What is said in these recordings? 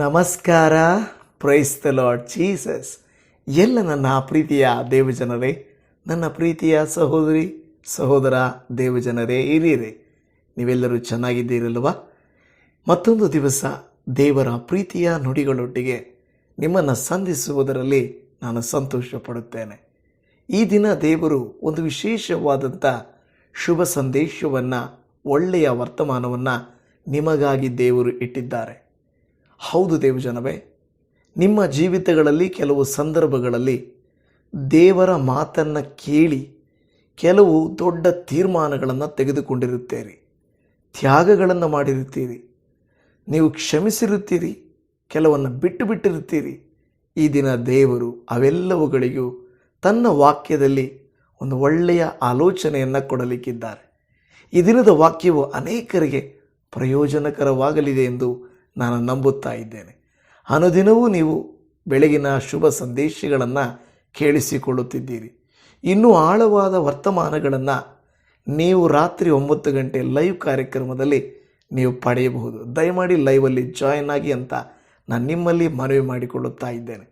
ನಮಸ್ಕಾರ. Praise the lord Jesus ಎಲ್ಲ ನನ್ನ ಪ್ರೀತಿಯ ದೇವಜನರೇ, ನನ್ನ ಪ್ರೀತಿಯ ಸಹೋದರಿ, ಸಹೋದರ ದೇವಜನರೇ ಇರೀರಿ ನೀವೆಲ್ಲರೂ ಚೆನ್ನಾಗಿದ್ದೀರಲ್ವ? ಮತ್ತೊಂದು ದಿವಸ ದೇವರ ಪ್ರೀತಿಯ ನುಡಿಗಳೊಟ್ಟಿಗೆ ನಿಮ್ಮನ್ನು ಸಂಧಿಸುವುದರಲ್ಲಿ ನಾನು ಸಂತೋಷ ಪಡುತ್ತೇನೆ ಈ ದಿನ ದೇವರು ಒಂದು ವಿಶೇಷವಾದಂಥ ಶುಭ ಸಂದೇಶವನ್ನು, ಒಳ್ಳೆಯ ವರ್ತಮಾನವನ್ನು ನಿಮಗಾಗಿ ದೇವರು ಇಟ್ಟಿದ್ದಾರೆ. ಹೌದು ದೇವಜನವೇ, ನಿಮ್ಮ ಜೀವಿತಗಳಲ್ಲಿ ಕೆಲವು ಸಂದರ್ಭಗಳಲ್ಲಿ ದೇವರ ಮಾತನ್ನು ಕೇಳಿ ಕೆಲವು ದೊಡ್ಡ ತೀರ್ಮಾನಗಳನ್ನು ತೆಗೆದುಕೊಂಡಿರುತ್ತೀರಿ, ತ್ಯಾಗಗಳನ್ನು ಮಾಡಿರುತ್ತೀರಿ. ನೀವು ಕ್ಷಮಿಸಿರುತ್ತೀರಿ, ಕೆಲವನ್ನು ಬಿಟ್ಟು ಬಿಟ್ಟಿರುತ್ತೀರಿ. ಈ ದಿನ ದೇವರು ಅವೆಲ್ಲವುಗಳಿಗೂ ತನ್ನ ವಾಕ್ಯದಲ್ಲಿ ಒಂದು ಒಳ್ಳೆಯ ಆಲೋಚನೆಯನ್ನು ಕೊಡಲಿಕ್ಕಿದ್ದಾರೆ. ಈ ದಿನದ ವಾಕ್ಯವು ಅನೇಕರಿಗೆ ಪ್ರಯೋಜನಕರವಾಗಲಿದೆ ಎಂದು ನಾನು ನಂಬುತ್ತಾ ಇದ್ದೇನೆ. ಅನುದಿನವೂ ನೀವು ಬೆಳಗಿನ ಶುಭ ಸಂದೇಶಗಳನ್ನು ಕೇಳಿಸಿಕೊಳ್ಳುತ್ತಿದ್ದೀರಿ. ಇನ್ನೂ ಆಳವಾದ ವರ್ತಮಾನಗಳನ್ನು ನೀವು ರಾತ್ರಿ ಒಂಬತ್ತು ಗಂಟೆ ಲೈವ್ ಕಾರ್ಯಕ್ರಮದಲ್ಲಿ ನೀವು ಪಡೆಯಬಹುದು. ದಯಮಾಡಿ ಲೈವಲ್ಲಿ ಜಾಯಿನ್ ಆಗಿ ಅಂತ ನಾನು ನಿಮ್ಮಲ್ಲಿ ಮನವಿ ಮಾಡಿಕೊಳ್ಳುತ್ತಾ ಇದ್ದೇನೆ.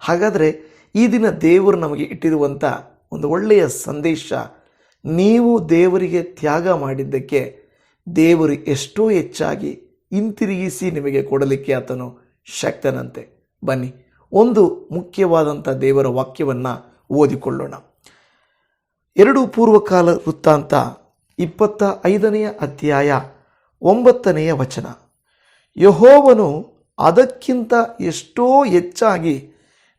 ಹಾಗಾದರೆ ಈ ದಿನ ದೇವರು ನಮಗೆ ಇಟ್ಟಿರುವಂಥ ಒಂದು ಒಳ್ಳೆಯ ಸಂದೇಶ, ನೀವು ದೇವರಿಗೆ ತ್ಯಾಗ ಮಾಡಿದ್ದಕ್ಕೆ ದೇವರು ಎಷ್ಟೋ ಹೆಚ್ಚಾಗಿ ಹಿಂತಿರುಗಿಸಿ ನಿಮಗೆ ಕೊಡಲಿಕ್ಕೆ ಆತನು ಶಕ್ತನಂತೆ. ಬನ್ನಿ, ಒಂದು ಮುಖ್ಯವಾದಂಥ ದೇವರ ವಾಕ್ಯವನ್ನು ಓದಿಕೊಳ್ಳೋಣ. ಎರಡು ಪೂರ್ವಕಾಲ ವೃತ್ತಾಂತ, ಇಪ್ಪತ್ತ ಐದನೆಯ ಅಧ್ಯಾಯ, ಒಂಬತ್ತನೆಯ ವಚನ. ಯಹೋವನು ಅದಕ್ಕಿಂತ ಎಷ್ಟೋ ಹೆಚ್ಚಾಗಿ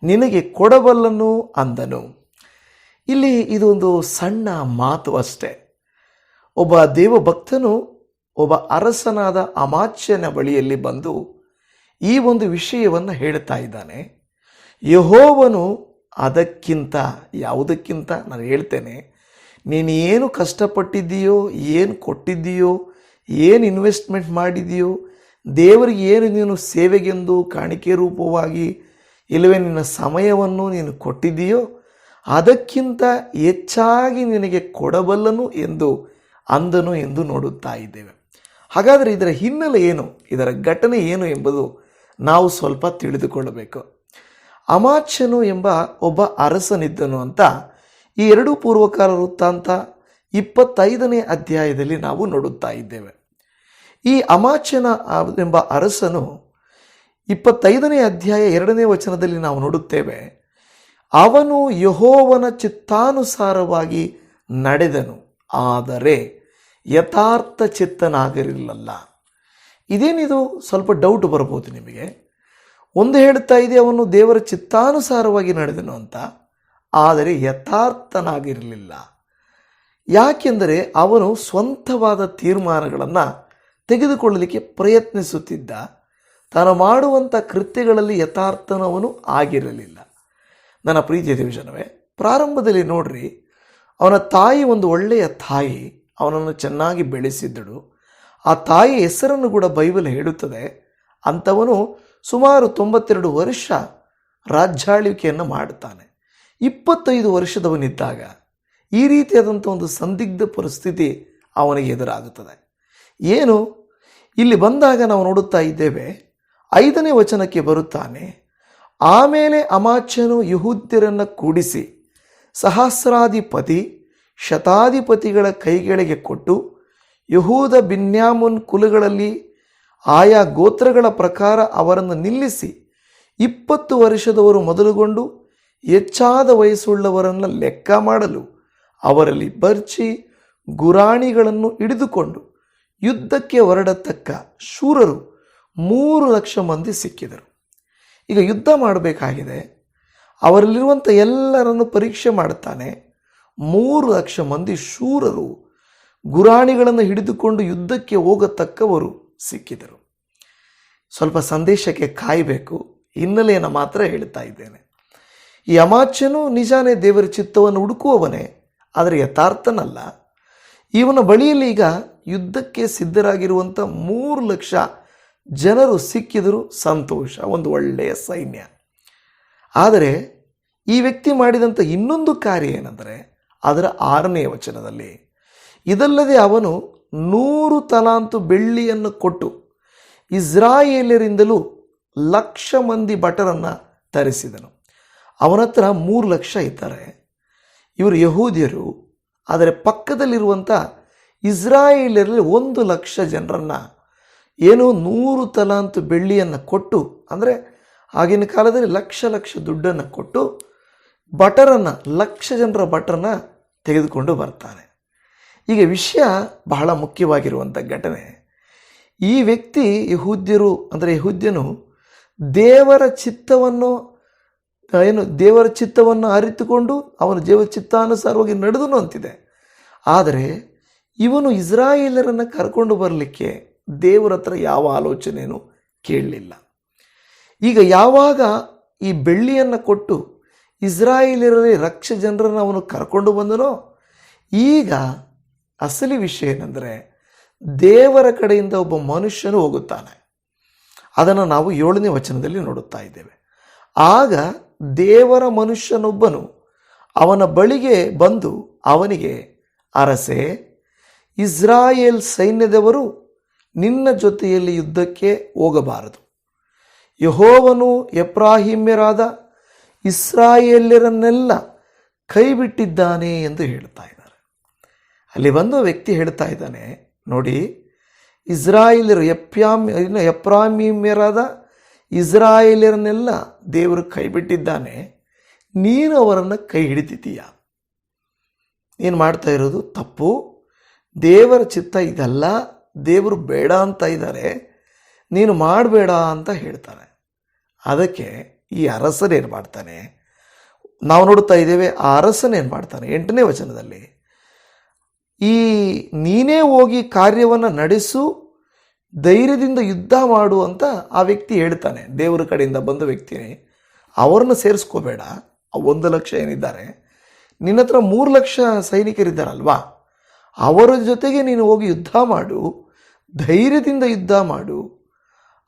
ನಿನಗೆ ಕೊಡಬಲ್ಲನು ಅಂದನು. ಇಲ್ಲಿ ಇದೊಂದು ಸಣ್ಣ ಮಾತು ಅಷ್ಟೆ. ಒಬ್ಬ ದೇವಭಕ್ತನು ಒಬ್ಬ ಅರಸನಾದ ಅಮಾಚ್ಯನ ಬಳಿಯಲ್ಲಿ ಬಂದು ಈ ಒಂದು ವಿಷಯವನ್ನು ಹೇಳ್ತಾ ಇದ್ದಾನೆ. ಯಹೋವನು ಅದಕ್ಕಿಂತ, ಯಾವುದಕ್ಕಿಂತ, ನಾನು ಹೇಳ್ತೇನೆ, ನೀನು ಏನು ಕಷ್ಟಪಟ್ಟಿದ್ದೀಯೋ, ಏನು ಕೊಟ್ಟಿದ್ದೀಯೋ, ಏನು ಇನ್ವೆಸ್ಟ್ಮೆಂಟ್ ಮಾಡಿದೆಯೋ ದೇವರಿಗೆ ಏನು ನೀನು ಸೇವೆಗೆಂದು ಕಾಣಿಕೆ ರೂಪವಾಗಿ, ಇಲ್ಲವೇ ನಿನ್ನ ಸಮಯವನ್ನು ನೀನು ಕೊಟ್ಟಿದ್ದೀಯೋ, ಅದಕ್ಕಿಂತ ಹೆಚ್ಚಾಗಿ ನಿನಗೆ ಕೊಡಬಲ್ಲನು ಎಂದು ಅಂದನು ಎಂದು ನೋಡುತ್ತಾ ಇದ್ದೇವೆ. ಹಾಗಾದರೆ ಇದರ ಹಿನ್ನೆಲೆ ಏನು? ಇದರ ಘಟನೆ ಏನು ಎಂಬುದು ನಾವು ಸ್ವಲ್ಪ ತಿಳಿದುಕೊಳ್ಳಬೇಕು. ಅಮಾಚ್ಯನು ಎಂಬ ಒಬ್ಬ ಅರಸನಿದ್ದನು ಅಂತ ಈ ಎರಡೂ ಪೂರ್ವಕಾಲ ವೃತ್ತಾಂತ ಇಪ್ಪತ್ತೈದನೇ ಅಧ್ಯಾಯದಲ್ಲಿ ನಾವು ನೋಡುತ್ತಾ ಇದ್ದೇವೆ. ಈ ಅಮಾಚ್ಯನ ಎಂಬ ಅರಸನು ಇಪ್ಪತ್ತೈದನೇ ಅಧ್ಯಾಯ ಎರಡನೇ ವಚನದಲ್ಲಿ ನಾವು ನೋಡುತ್ತೇವೆ, ಅವನು ಯಹೋವನ ಚಿತ್ತಾನುಸಾರವಾಗಿ ನಡೆದನು. ಆದರೆ ಯಥಾರ್ಥ ಚಿತ್ತನಾಗಿರಲಿಲ್ಲ ಇದೇನಿದು? ಸ್ವಲ್ಪ ಡೌಟ್ ಬರ್ಬೋದು ನಿಮಗೆ. ಒಂದು ಹೇಳ್ತಾ ಇದೆ, ಅವನು ದೇವರ ಚಿತ್ತಾನುಸಾರವಾಗಿ ನಡೆದನು ಅಂತ. ಆದರೆ ಯಥಾರ್ಥನಾಗಿರಲಿಲ್ಲ. ಯಾಕೆಂದರೆ ಅವನು ಸ್ವಂತವಾದ ತೀರ್ಮಾನಗಳನ್ನು ತೆಗೆದುಕೊಳ್ಳಲಿಕ್ಕೆ ಪ್ರಯತ್ನಿಸುತ್ತಿದ್ದ. ತಾನು ಮಾಡುವಂಥ ಕೃತ್ಯಗಳಲ್ಲಿ ಯಥಾರ್ಥನವನು ಆಗಿರಲಿಲ್ಲ. ನನ್ನ ಪ್ರೀತಿಯ ದೇವಜನವೇ, ಪ್ರಾರಂಭದಲ್ಲಿ ನೋಡ್ರಿ, ಅವನ ತಾಯಿ ಒಂದು ಒಳ್ಳೆಯ ತಾಯಿ. ಅವನನ್ನು ಚೆನ್ನಾಗಿ ಬೆಳೆಸಿದ್ದಳು. ಆ ತಾಯಿಯ ಹೆಸರನ್ನು ಕೂಡ ಬೈಬಲ್ ಹೇಳುತ್ತದೆ. ಅಂಥವನು ಸುಮಾರು ತೊಂಬತ್ತೆರಡು ವರ್ಷ ರಾಜ್ಯಾಳ್ವಿಕೆಯನ್ನು ಮಾಡುತ್ತಾನೆ. ಇಪ್ಪತ್ತೈದು ವರ್ಷದವನಿದ್ದಾಗ ಈ ರೀತಿಯಾದಂಥ ಒಂದು ಸಂದಿಗ್ಧ ಪರಿಸ್ಥಿತಿ ಅವನಿಗೆ ಎದುರಾಗುತ್ತದೆ. ಏನು? ಇಲ್ಲಿ ಬಂದಾಗ ನಾವು ನೋಡುತ್ತಾ ಇದ್ದೇವೆ, ಐದನೇ ವಚನಕ್ಕೆ ಬರುತ್ತಾನೆ, ಆಮೇಲೆ ಅಮಾಚ್ಯನು ಯಹೂದ್ಯರನ್ನು ಕೂಡಿಸಿ ಸಹಸ್ರಾಧಿಪತಿ ಶತಾಧಿಪತಿಗಳ ಕೈಗಳಿಗೆ ಕೊಟ್ಟು ಯಹೂದ ಬಿನ್ಯಾಮುನ್ ಕುಲಗಳಲ್ಲಿ ಆಯಾ ಗೋತ್ರಗಳ ಪ್ರಕಾರ ಅವರನ್ನು ನಿಲ್ಲಿಸಿ ಇಪ್ಪತ್ತು ವರ್ಷದವರು ಮೊದಲುಗೊಂಡು ಹೆಚ್ಚಾದ ವಯಸ್ಸುಳ್ಳವರನ್ನು ಲೆಕ್ಕ ಮಾಡಲು ಅವರಲ್ಲಿ ಬರ್ಚಿ ಗುರಾಣಿಗಳನ್ನು ಹಿಡಿದುಕೊಂಡು ಯುದ್ಧಕ್ಕೆ ಹೊರಡತಕ್ಕ ಶೂರರು ಮೂರು ಲಕ್ಷ ಮಂದಿ ಸಿಕ್ಕಿದರು. ಈಗ ಯುದ್ಧ ಮಾಡಬೇಕಾಗಿದೆ. ಅವರಲ್ಲಿರುವಂಥ ಎಲ್ಲರನ್ನು ಪರೀಕ್ಷೆ ಮಾಡುತ್ತಾನೆ. ಮೂರು ಲಕ್ಷ ಮಂದಿ ಶೂರರು ಗುರಾಣಿಗಳನ್ನು ಹಿಡಿದುಕೊಂಡು ಯುದ್ಧಕ್ಕೆ ಹೋಗತಕ್ಕವರು ಸಿಕ್ಕಿದರು. ಸ್ವಲ್ಪ ಸಂದೇಶಕ್ಕೆ ಕಾಯಬೇಕು. ಹಿನ್ನೆಲೆಯನ್ನು ಮಾತ್ರ ಹೇಳ್ತಾ ಇದ್ದೇನೆ. ಈ ಅಮಾಚ್ಯನು ನಿಜಾನೇ ದೇವರ ಚಿತ್ತವನ್ನು ಹುಡುಕುವವನೇ, ಆದರೆ ಯಥಾರ್ಥನಲ್ಲ. ಇವನ ಬಳಿಯಲ್ಲಿ ಈಗ ಯುದ್ಧಕ್ಕೆ ಸಿದ್ಧರಾಗಿರುವಂಥ ಮೂರು ಲಕ್ಷ ಜನರು ಸಿಕ್ಕಿದರು ಸಂತೋಷ, ಒಂದು ಒಳ್ಳೆಯ ಸೈನ್ಯ. ಆದರೆ ಈ ವ್ಯಕ್ತಿ ಮಾಡಿದಂಥ ಇನ್ನೊಂದು ಕಾರ್ಯ ಏನೆಂದರೆ ಅದರ ಆರನೇ ವಚನದಲ್ಲಿ, ಇದಲ್ಲದೆ ಅವನು ನೂರು ತಲಾಂತು ಬೆಳ್ಳಿಯನ್ನು ಕೊಟ್ಟು ಇಸ್ರಾಯೇಲರಿಂದಲೂ ಲಕ್ಷ ಮಂದಿ ಭಟರನ್ನು ತರಿಸಿದನು. ಅವನ ಹತ್ರ ಮೂರು ಲಕ್ಷ ಇದ್ದಾರೆ. ಇವರು ಯಹೂದ್ಯರು, ಆದರೆ ಪಕ್ಕದಲ್ಲಿರುವಂಥ ಇಸ್ರಾಯೇಲರಲ್ಲಿ ಒಂದು ಲಕ್ಷ ಜನರನ್ನು ಏನೋ ನೂರು ತಲಾಂತು ಬೆಳ್ಳಿಯನ್ನು ಕೊಟ್ಟು, ಅಂದರೆ ಆಗಿನ ಕಾಲದಲ್ಲಿ ಲಕ್ಷ ಲಕ್ಷ ದುಡ್ಡನ್ನು ಕೊಟ್ಟು ಭಟರನ್ನು, ಲಕ್ಷ ಜನರ ಭಟರನ್ನ ತೆಗೆದುಕೊಂಡು ಬರ್ತಾನೆ. ಈಗ ವಿಷಯ ಬಹಳ ಮುಖ್ಯವಾಗಿರುವಂಥ ಘಟನೆ. ಈ ವ್ಯಕ್ತಿ ಯಹೂದ್ಯರು, ಅಂದರೆ ಯಹೂದ್ಯನು ದೇವರ ಚಿತ್ತವನ್ನು, ಏನು ದೇವರ ಚಿತ್ತವನ್ನು ಅರಿತುಕೊಂಡು ಅವನ ದೇವ ಚಿತ್ತಾನುಸಾರವಾಗಿ ನಡೆದನು ಅಂತಿದೆ. ಆದರೆ ಇವನು ಇಸ್ರಾಯೇಲರನ್ನು ಕರ್ಕೊಂಡು ಬರಲಿಕ್ಕೆ ದೇವರ ಹತ್ರ ಯಾವ ಆಲೋಚನೆಯೂ ಕೇಳಲಿಲ್ಲ. ಈಗ ಯಾವಾಗ ಈ ಬೆಳ್ಳಿಯನ್ನು ಕೊಟ್ಟು ಇಸ್ರಾಯೇಲರಲ್ಲಿ ರಕ್ಷ ಜನರನ್ನು ಅವನು ಕರ್ಕೊಂಡು ಬಂದನೋ? ಈಗ ಅಸಲಿ ವಿಷಯ ಏನೆಂದರೆ ದೇವರ ಕಡೆಯಿಂದ ಒಬ್ಬ ಮನುಷ್ಯನು ಹೋಗುತ್ತಾನೆ. ಅದನ್ನು ನಾವು ಏಳನೇ ವಚನದಲ್ಲಿ ನೋಡುತ್ತಾ ಇದ್ದೇವೆ. ಆಗ ದೇವರ ಮನುಷ್ಯನೊಬ್ಬನು ಅವನ ಬಳಿಗೆ ಬಂದು ಅವನಿಗೆ, ಅರಸೆ, ಇಸ್ರಾಯೇಲ್ ಸೈನ್ಯದವರು ನಿನ್ನ ಜೊತೆಯಲ್ಲಿ ಯುದ್ಧಕ್ಕೆ ಹೋಗಬಾರದು. ಯಹೋವನು ಎಪ್ರಾಹಿಮ್ಯರಾದ ಇಸ್ರಾಯೇಲ್ಯರನ್ನೆಲ್ಲ ಕೈ ಬಿಟ್ಟಿದ್ದಾನೆ ಎಂದು ಹೇಳ್ತಾ ಇದ್ದಾರೆ. ಅಲ್ಲಿ ಬಂದು ವ್ಯಕ್ತಿ ಹೇಳ್ತಾ ಇದ್ದಾನೆ, ನೋಡಿ ಇಸ್ರಾಯೇಲರು ಎಪ್ಯಾಮ್, ಇನ್ನು ಎಪ್ರಾಮಿಮ್ಯರಾದ ಇಸ್ರಾಯೇಲರನ್ನೆಲ್ಲ ದೇವರು ಕೈ ಬಿಟ್ಟಿದ್ದಾನೆ ನೀನು ಅವರನ್ನು ಕೈ ಹಿಡಿತಿದ್ದೀಯ. ನೀನು ಮಾಡ್ತಾ ಇರೋದು? ತಪ್ಪು. ದೇವರ ಚಿತ್ತ ಇದಲ್ಲ. ದೇವರು ಬೇಡ ಅಂತ ಇದ್ದಾರೆ. ನೀನು ಮಾಡಬೇಡ ಅಂತ ಹೇಳ್ತಾರೆ. ಅದಕ್ಕೆ ಈ ಅರಸನೇನು ಮಾಡ್ತಾನೆ? ನಾವು ನೋಡ್ತಾ ಇದ್ದೇವೆ, ಆ ಅರಸನೇನು ಮಾಡ್ತಾನೆ? ಎಂಟನೇ ವಚನದಲ್ಲಿ, ಈ ನೀನೇ ಹೋಗಿ ಕಾರ್ಯವನ್ನು ನಡೆಸು, ಧೈರ್ಯದಿಂದ ಯುದ್ಧ ಮಾಡು ಅಂತ ಆ ವ್ಯಕ್ತಿ ಹೇಳ್ತಾನೆ. ದೇವರ ಕಡೆಯಿಂದ ಬಂದ ವ್ಯಕ್ತಿನೇ. ಅವ್ರನ್ನ ಸೇರಿಸ್ಕೋಬೇಡ. ಆ ಒಂದು ಲಕ್ಷ ಏನಿದ್ದಾರೆ? ನಿನ್ನ ಹತ್ರ ಮೂರು ಲಕ್ಷ ಸೈನಿಕರಿದ್ದಾರಲ್ವಾ? ಅವರ ಜೊತೆಗೆ ನೀನು ಹೋಗಿ ಯುದ್ಧ ಮಾಡು, ಧೈರ್ಯದಿಂದ ಯುದ್ಧ ಮಾಡು.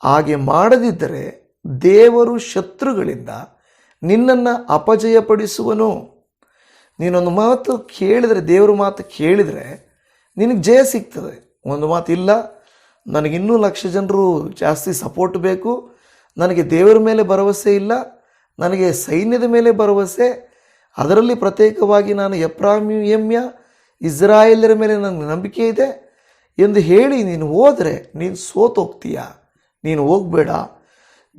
ಹಾಗೆ ಮಾಡದಿದ್ದರೆ ದೇವರು ಶತ್ರುಗಳಿಂದ ನಿನ್ನನ್ನು ಅಪಜಯಪಡಿಸುವನು. ನೀನೊಂದು ಮಾತು ಕೇಳಿದರೆ, ದೇವರ ಮಾತು ಕೇಳಿದರೆ ನಿನಗೆ ಜಯ ಸಿಗ್ತದೆ. ಒಂದು ಮಾತು ಇಲ್ಲ ನನಗಿನ್ನೂ ಲಕ್ಷ ಜನರು ಜಾಸ್ತಿ ಸಪೋರ್ಟ್ ಬೇಕು, ನನಗೆ ದೇವರ ಮೇಲೆ ಭರವಸೆ ಇಲ್ಲ, ನನಗೆ ಸೈನ್ಯದ ಮೇಲೆ ಭರವಸೆ, ಅದರಲ್ಲಿ ಪ್ರತ್ಯೇಕವಾಗಿ ನಾನು ಎಪ್ರಾಮ್ಯಮ್ಯ ಇಸ್ರಾಯೇಲರ ಮೇಲೆ ನನಗೆ ನಂಬಿಕೆ ಇದೆ ಎಂದು ಹೇಳಿ ನೀನು ಹೋದರೆ ನೀನು ಸೋತೋಗ್ತೀಯ? ನೀನು ಹೋಗಬೇಡ.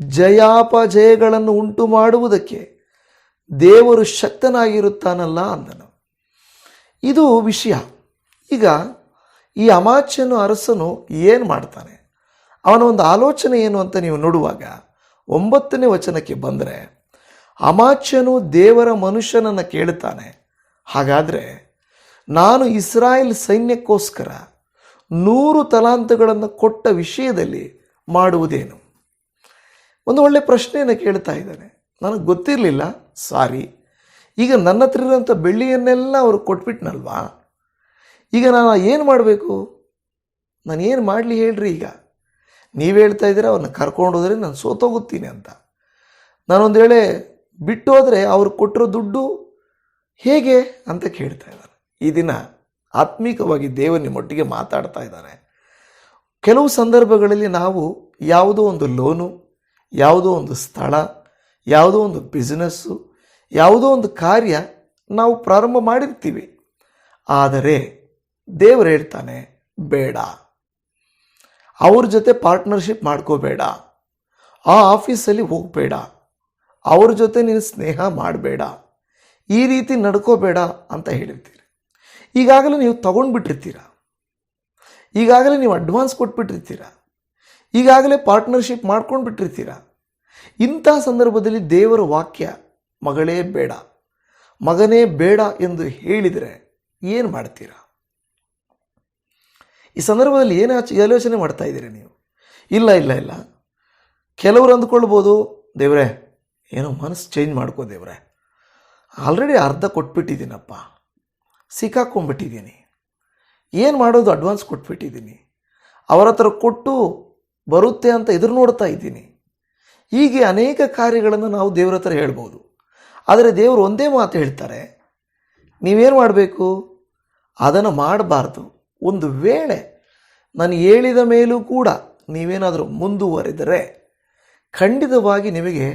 ಜಯಾಪಜಯಗಳನ್ನು ಉಂಟು ಮಾಡುವುದಕ್ಕೆ ದೇವರು ಶಕ್ತನಾಗಿರುತ್ತಾನಲ್ಲ ಅಂದನು. ಇದು ವಿಷಯ. ಈಗ ಈ ಅಮಾಚ್ಯನು ಅರಸನು ಏನು ಮಾಡ್ತಾನೆ? ಅವನ ಒಂದು ಆಲೋಚನೆ ಏನು ಅಂತ ನೀವು ನೋಡುವಾಗ ಒಂಬತ್ತನೇ ವಚನಕ್ಕೆ ಬಂದರೆ ಅಮಾಚ್ಯನು ದೇವರ ಮನುಷ್ಯನನ್ನು ಕೇಳುತ್ತಾನೆ ಹಾಗಾದರೆ ನಾನು ಇಸ್ರಾಯೇಲ್ ಸೈನ್ಯಕ್ಕೋಸ್ಕರ ನೂರು ತಲಾಂತಗಳನ್ನು ಕೊಟ್ಟ ವಿಷಯದಲ್ಲಿ ಮಾಡುವುದೇನು? ಒಂದು ಒಳ್ಳೆ ಪ್ರಶ್ನೆಯನ್ನು ಕೇಳ್ತಾ ಇದ್ದಾನೆ. ನನಗೆ ಗೊತ್ತಿರಲಿಲ್ಲ. ಸಾರಿ. ಈಗ ನನ್ನ ಹತ್ರ ಇರೋಂಥ ಬೆಳ್ಳಿಯನ್ನೆಲ್ಲ ಅವರು ಕೊಟ್ಬಿಟ್ನಲ್ವಾ? ಈಗ ನಾನು ಏನು ಮಾಡಬೇಕು? ನಾನು ಏನು ಮಾಡಲಿ ಹೇಳ್ರಿ ಈಗ. ನೀವು ಹೇಳ್ತಾ ಇದ್ದೀರಾ ಅವ್ರನ್ನ ಕರ್ಕೊಂಡು ಹೋದರೆ ನಾನು ಸೋತೋಗುತ್ತೀನಿ ಅಂತ. ನಾನೊಂದು ವೇಳೆ ಬಿಟ್ಟು ಹೋದರೆ ಅವ್ರು ಕೊಟ್ಟಿರೋ ದುಡ್ಡು ಹೇಗೆ ಅಂತ ಕೇಳ್ತಾ ಇದ್ದಾರೆ ಈ ದಿನ ಆತ್ಮಿಕವಾಗಿ ದೇವರ ನಿಮ್ಮೊಟ್ಟಿಗೆ ಮಾತಾಡ್ತಾ ಇದ್ದಾನೆ. ಕೆಲವು ಸಂದರ್ಭಗಳಲ್ಲಿ ನಾವು ಯಾವುದೋ ಒಂದು ಲೋನು ಯಾವುದೋ ಒಂದು ಸ್ಥಳ, ಯಾವುದೋ ಒಂದು ಬಿಸ್ನೆಸ್ಸು ಯಾವುದೋ ಒಂದು ಕಾರ್ಯ ನಾವು ಪ್ರಾರಂಭ ಮಾಡಿರ್ತೀವಿ. ಆದರೆ ದೇವರು ಹೇಳ್ತಾನೆ, ಬೇಡ. ಅವ್ರ ಜೊತೆ ಪಾರ್ಟ್ನರ್ಶಿಪ್ ಮಾಡ್ಕೋಬೇಡ. ಆ ಆಫೀಸಲ್ಲಿ ಹೋಗಬೇಡ. ಅವ್ರ ಜೊತೆ ನೀನು ಸ್ನೇಹ ಮಾಡಬೇಡ. ಈ ರೀತಿ ನಡ್ಕೋಬೇಡ ಅಂತ ಹೇಳಿರ್ತೀರಿ. ಈಗಾಗಲೇ ನೀವು ತಗೊಂಡ್ಬಿಟ್ಟಿರ್ತೀರ. ಈಗಾಗಲೇ ನೀವು ಅಡ್ವಾನ್ಸ್ ಕೊಟ್ಬಿಟ್ಟಿರ್ತೀರ. ಈಗಾಗಲೇ ಪಾರ್ಟ್ನರ್ಶಿಪ್ ಮಾಡ್ಕೊಂಡು ಬಿಟ್ಟಿರ್ತೀರ ಇಂಥ ಸಂದರ್ಭದಲ್ಲಿ ದೇವರ ವಾಕ್ಯ ಮಗಳೇ ಬೇಡ, ಮಗನೇ ಬೇಡ ಎಂದು ಹೇಳಿದರೆ ಏನು ಮಾಡ್ತೀರಾ? ಈ ಸಂದರ್ಭದಲ್ಲಿ ಏನು ಆಲೋಚನೆ ಮಾಡ್ತಾ ಇದ್ದೀರಿ ನೀವು? ಇಲ್ಲ ಇಲ್ಲ ಇಲ್ಲ. ಕೆಲವರು ಅಂದ್ಕೊಳ್ಬೋದು, ದೇವರೇ, ಏನೋ ಮನಸ್ಸು ಚೇಂಜ್ ಮಾಡ್ಕೋ ದೇವ್ರೆ. ಆಲ್ರೆಡಿ ಅರ್ಧ ಕೊಟ್ಬಿಟ್ಟಿದ್ದೀನಪ್ಪ. ಸಿಕ್ಕಾಕ್ಕೊಂಬಿಟ್ಟಿದ್ದೀನಿ ಏನು ಮಾಡೋದು, ಅಡ್ವಾನ್ಸ್ ಕೊಟ್ಬಿಟ್ಟಿದ್ದೀನಿ. ಅವರ ಹತ್ರ ಕೊಟ್ಟು ಬರುತ್ತೆ ಅಂತ ಎದುರು ನೋಡ್ತಾ ಇದ್ದೀನಿ. ಹೀಗೆ ಅನೇಕ ಕಾರ್ಯಗಳನ್ನು ನಾವು ದೇವರ ಹತ್ರ ಹೇಳ್ಬೋದು. ಆದರೆ ದೇವರು ಒಂದೇ ಮಾತು ಹೇಳ್ತಾರೆ, ನೀವೇನು ಮಾಡಬೇಕು? ಅದನ್ನು ಮಾಡಬಾರ್ದು. ಒಂದು ವೇಳೆ ನಾನು ಹೇಳಿದ ಮೇಲೂ ಕೂಡ ನೀವೇನಾದರೂ ಮುಂದುವರೆದರೆ ಖಂಡಿತವಾಗಿ ನಿಮಗೆ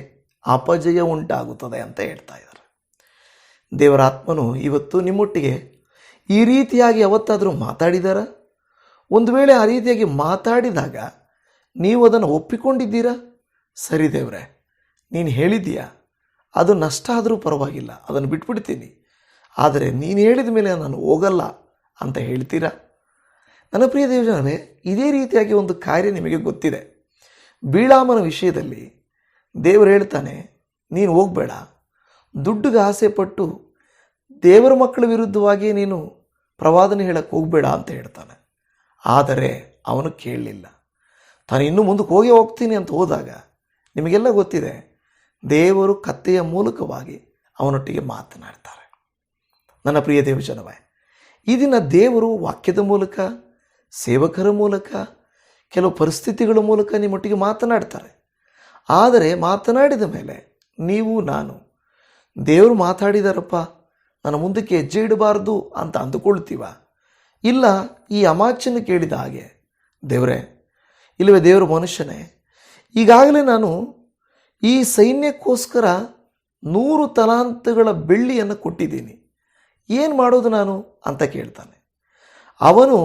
ಅಪಜಯ ಉಂಟಾಗುತ್ತದೆ ಅಂತ ಹೇಳ್ತಾ ಇದ್ದಾರೆ. ದೇವರ ಆತ್ಮನು ಇವತ್ತು ನಿಮ್ಮೊಟ್ಟಿಗೆ ಈ ರೀತಿಯಾಗಿ ಯಾವತ್ತಾದರೂ ಮಾತಾಡಿದಾರ? ಒಂದು ವೇಳೆ ಆ ರೀತಿಯಾಗಿ ಮಾತಾಡಿದಾಗ ನೀವು ಅದನ್ನು ಒಪ್ಪಿಕೊಂಡಿದ್ದೀರಾ? ಸರಿ ದೇವ್ರೆ, ನೀನು ಹೇಳಿದ್ದೀಯಾ? ಅದು ನಷ್ಟ ಆದರೂ ಪರವಾಗಿಲ್ಲ, ಅದನ್ನು ಬಿಟ್ಬಿಡ್ತೀನಿ. ಆದರೆ ನೀನು ಹೇಳಿದ ಮೇಲೆ ನಾನು ಹೋಗಲ್ಲ ಅಂತ ಹೇಳ್ತೀರಾ? ನನ್ನ ಪ್ರಿಯ ದೇವಜನೇ ಇದೇ ರೀತಿಯಾಗಿ ಒಂದು ಕಾರ್ಯ ನಿಮಗೆ ಗೊತ್ತಿದೆ. ಬೀಳಾಮನ ವಿಷಯದಲ್ಲಿ ದೇವರು ಹೇಳ್ತಾನೆ, ನೀನು ಹೋಗಬೇಡ. ದುಡ್ಡಿಗೆ ಆಸೆ ಪಟ್ಟು ದೇವರ ಮಕ್ಕಳ ವಿರುದ್ಧವಾಗಿ ನೀನು ಪ್ರವಾದನೆ ಹೇಳಕ್ಕೆ ಹೋಗಬೇಡ ಅಂತ ಹೇಳ್ತಾನೆ. ಆದರೆ ಅವನು ಕೇಳಲಿಲ್ಲ. ತಾನು ಇನ್ನೂ ಮುಂದಕ್ಕೆ ಹೋಗಿ ಹೋಗ್ತೀನಿ ಅಂತ ಹೋದಾಗ ನಿಮಗೆಲ್ಲ ಗೊತ್ತಿದೆ, ದೇವರು ಕತ್ತೆಯ ಮೂಲಕವಾಗಿ ಅವನೊಟ್ಟಿಗೆ ಮಾತನಾಡ್ತಾರೆ. ನನ್ನ ಪ್ರಿಯ ದೇವಜನವೇ, ಈ ದಿನ ದೇವರು ವಾಕ್ಯದ ಮೂಲಕ, ಸೇವಕರ ಮೂಲಕ, ಕೆಲವು ಪರಿಸ್ಥಿತಿಗಳ ಮೂಲಕ ನಿಮ್ಮೊಟ್ಟಿಗೆ ಮಾತನಾಡ್ತಾರೆ. ಆದರೆ ಮಾತನಾಡಿದ ಮೇಲೆ ನೀವು, ನಾನು, ದೇವರು ಮಾತಾಡಿದಾರಪ್ಪ, ನನ್ನ ಮುಂದಕ್ಕೆ ಹೆಜ್ಜೆ ಇಡಬಾರ್ದು ಅಂತ ಅಂದುಕೊಳ್ತೀವ? ಇಲ್ಲ, ಈ ಅಮಾಚನ್ನು ಕೇಳಿದ ಹಾಗೆ, ದೇವರೇ ಇಲ್ಲವೇ ದೇವರ ಮನುಷ್ಯನೇ. ಈಗಾಗಲೇ ನಾನು ಈ ಸೈನ್ಯಕ್ಕೋಸ್ಕರ ನೂರು ತಲಾಂತಗಳ ಬೆಳ್ಳಿಯನ್ನು ಕೊಟ್ಟಿದ್ದೀನಿ. ಏನು ಮಾಡೋದು ನಾನು ಅಂತ ಕೇಳ್ತಾನೆ. ಅವನು